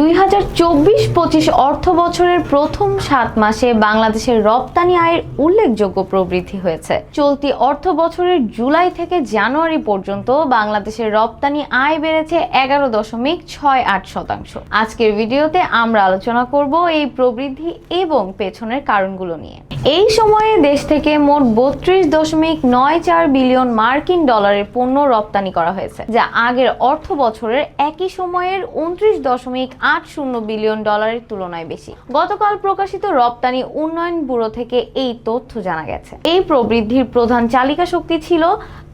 দুই হাজার চব্বিশ পঁচিশ অর্থ বছরের প্রথম সাত মাসে বাংলাদেশের রপ্তানি আয়ের উল্লেখযোগ্য প্রবৃদ্ধি হয়েছে। চলতি অর্থ বছরের জুলাই থেকে জানুয়ারি পর্যন্ত বাংলাদেশের রপ্তানি আয় বেড়েছে এগারো দশমিক ছয় আট শতাংশ। আজকের ভিডিওতে আমরা আলোচনা করব এই প্রবৃদ্ধি এবং পেছনের কারণগুলো নিয়ে। এই সময়ে দেশ থেকে মোট বত্রিশ দশমিক নয় চার বিলিয়ন মার্কিন ডলারের পণ্য রপ্তানি করা হয়েছে, যা আগের অর্থ বছরের একই সময়ের উনত্রিশ দশমিক আট শূন্য বিলিয়ন ডলারের তুলনায় বেশি। গতকাল প্রকাশিত রপ্তানি উন্নয়ন ব্যুরো থেকে এই তথ্য জানা গেছে। এই প্রবৃদ্ধির প্রধান চালিকা শক্তি ছিল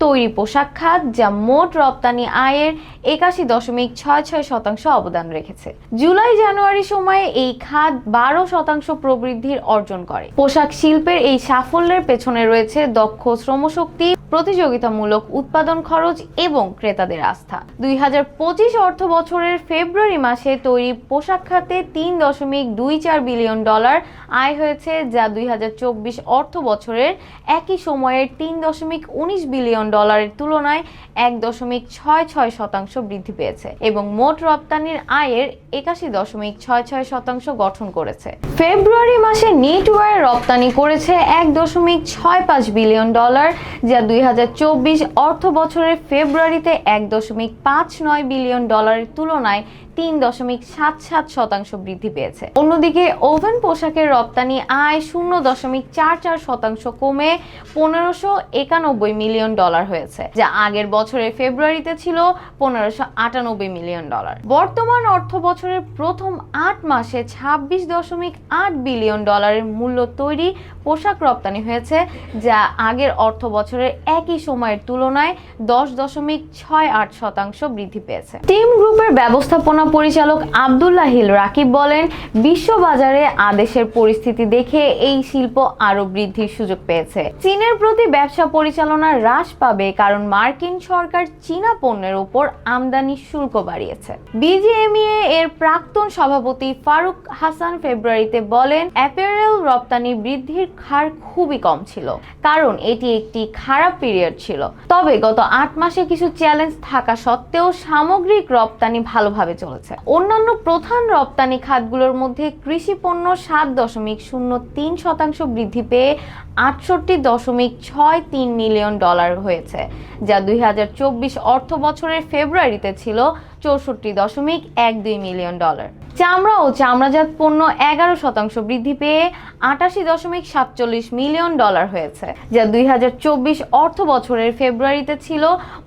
তৈরি পোশাক খাত, যা মোট রপ্তানি আয়ের একাশি দশমিক ছয় ছয় শতাংশ অবদান রেখেছে। জুলাই, জানুয়ারি সময়ে এই খাত বারো শতাংশ প্রবৃদ্ধির অর্জন করে। পোশাক শিল্পের এই সাফল্যের পেছনে রয়েছে দক্ষ শ্রমশক্তি প্রতিযোগিতামূলক উৎপাদন খরচ এবং ক্রেতাদের আস্থা। দুই হাজার পঁচিশ অর্থ বছরের ফেব্রুয়ারি মাসে তৈরি পোশাক খাতে তিন দশমিক দুই চার বিলিয়ন ডলার আয় হয়েছে, যা দুই হাজার চব্বিশ অর্থ বছরের একই সময়ের তিন দশমিক উনিশ বিলিয়ন ডলারের তুলনায় এক দশমিক ছয় ছয় শতাংশ বৃদ্ধি পেয়েছে এবং মোট রপ্তানির আয়ের একাশি দশমিক ছয় ছয় শতাংশ গঠন করেছে। ফেব্রুয়ারি মাসে নেটওয়ার রপ্তানি করেছে এক দশমিক ছয় পাঁচ বিলিয়ন ডলার, যা দুই হাজার চব্বিশ অর্থ বছরের ফেব্রুয়ারিতে এক দশমিক পাঁচ নয় বিলিয়ন ডলারের তুলনায় তিন দশমিক সাত সাত শতাংশ বৃদ্ধি পেয়েছে। অন্যদিকে ওভেন পোশাকের রপ্তানি আয় শূন্য দশমিক চার চার শতাংশ কমে পনেরোশো একানব্বই মিলিয়ন ডলার হয়েছে, যা আগের বছরের ফেব্রুয়ারিতে ছিল পনেরোশো আটানব্বই মিলিয়ন ডলার। বর্তমান অর্থ বছরের প্রথম আট মাসে ছাব্বিশ দশমিক আট বিলিয়ন ডলারের মূল্য তৈরি পোশাক রপ্তানি হয়েছে, যা আগের অর্থ বছরের একই সময়ের তুলনায় দশ দশমিক ছয় আট শতাংশ বৃদ্ধি পেয়েছে। টিম গ্রুপের ব্যবস্থাপনা পরিচালক আবদুল্লাহিল রাকিব বলেন, বিশ্ববাজারে আদেশের পরিস্থিতি দেখে এই শিল্প আরও বৃদ্ধির সুযোগ পেয়েছে। চীনের প্রতি ব্যবসা পরিচালনা হ্রাস পাবে কারণ মার্কিন সরকার চীনা পণ্যের উপর আমদানি শুল্ক বাড়িয়েছে। বিজিএমইএ এর প্রাক্তন সভাপতি ফারুক হাসান ফেব্রুয়ারিতে বলেন, অ্যাপারেল রপ্তানি বৃদ্ধির হার খুবই কম ছিল, কারণ এটি একটি খারাপ পিরিয়ড ছিল। তবে গত আট মাসে কিছু চ্যালেঞ্জ থাকা সত্ত্বেও সামগ্রিক রপ্তানি ভালোভাবে চলেছে। অন্যান্য প্রধান রপ্তানি খাতগুলোর মধ্যে কৃষি পণ্য সাত দশমিক শূন্য তিন শতাংশ বৃদ্ধি পেয়ে আটষট্টি দশমিক ছয় তিন মিলিয়ন ডলার হয়েছে, যা দুই হাজার চব্বিশ অর্থ বছরের ফেব্রুয়ারিতে ছিল চৌষট্টি দশমিক এক দুই মিলিয়ন ডলার। চামড়া ও চামড়াজাত পণ্য এগারো শতাংশ বৃদ্ধি পেয়ে আটাশি দশমিক সাতচল্লিশ মিলিয়ন ডলার হয়েছে, যা দুই হাজার চব্বিশ অর্থ বছরের ফেব্রুয়ারিতে ছিল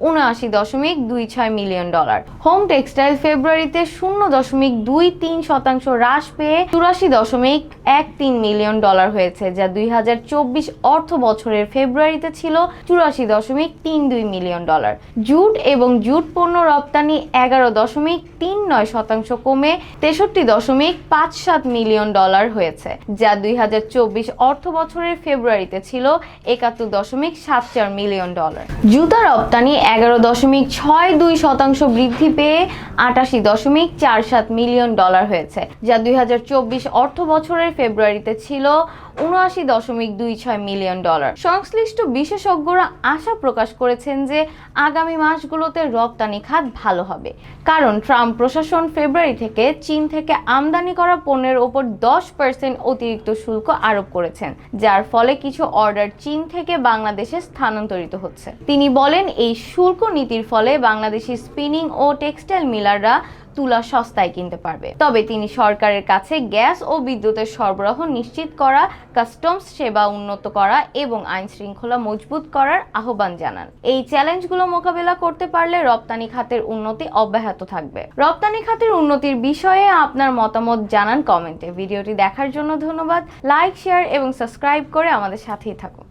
উনআশি দশমিক দুই ছয় মিলিয়ন ডলার। হোম টেক্সটাইল ফেব্রুয়ারিতে শূন্য দশমিক দুই তিন শতাংশ হ্রাস পেয়ে চুরাশি দশমিক এক তিন মিলিয়ন ডলার হয়েছে, যা দুই হাজার চব্বিশ অর্থ বছরের ফেব্রুয়ারিতে ছিল চুরাশি দশমিক তিন দুই মিলিয়ন ডলার। জুট এবং জুট পণ্য রপ্তানি এগারো দশমিক তিন নয় শতাংশ কমে তেষট্টি দশমিক পাঁচ সাত মিলিয়ন ডলার হয়েছে, যা দুই হাজার চব্বিশ অর্থ বছরের ফেব্রুয়ারিতে ছিল একাত্তর দশমিক সাত চার মিলিয়ন ডলার। জুতা রপ্তানি এগারো দশমিক ছয় দুই শতাংশ বৃদ্ধি পেয়ে আটাশি দশমিক চার সাত মিলিয়ন ডলার হয়েছে, যা দুই হাজার চব্বিশ অর্থ বছরের ফেব্রুয়ারিতে ছিল উনআশি দশমিক দুই ছয় মিলিয়ন ডলার। সংশ্লিষ্ট বিশেষজ্ঞরা আশা প্রকাশ করেছেন যে আগামী মাসগুলোতে রপ্তানি খাত ভালো হবে। কারণ ট্রাম্প প্রশাসন ফেব্রুয়ারি থেকে চীন থেকে আমদানি করা পণ্যের ওপর দশ পার্সেন্ট অতিরিক্ত শুল্ক আরোপ করেছেন, যার ফলে কিছু অর্ডার চীন থেকে বাংলাদেশে স্থানান্তরিত হচ্ছে। তিনি বলেন, এই শুল্ক নীতির ফলে বাংলাদেশি স্পিনিং ও টেক্সটাইল মিলাররা তুলা সস্তায় কিনতে পারবে। তবে তিনি সরকারের কাছে গ্যাস ও বিদ্যুতের সরবরাহ নিশ্চিত করা, কাস্টমস সেবা উন্নত করা এবং আইন শৃঙ্খলা মজবুত করার আহ্বান জানান। এই চ্যালেঞ্জগুলো মোকাবেলা করতে পারলে রপ্তানি খাতের উন্নতি অব্যাহত থাকবে। রপ্তানি খাতের উন্নতির বিষয়ে আপনার মতামত জানান কমেন্টে। ভিডিওটি দেখার জন্য ধন্যবাদ। লাইক, শেয়ার এবং সাবস্ক্রাইব করে আমাদের সাথেই থাকুন।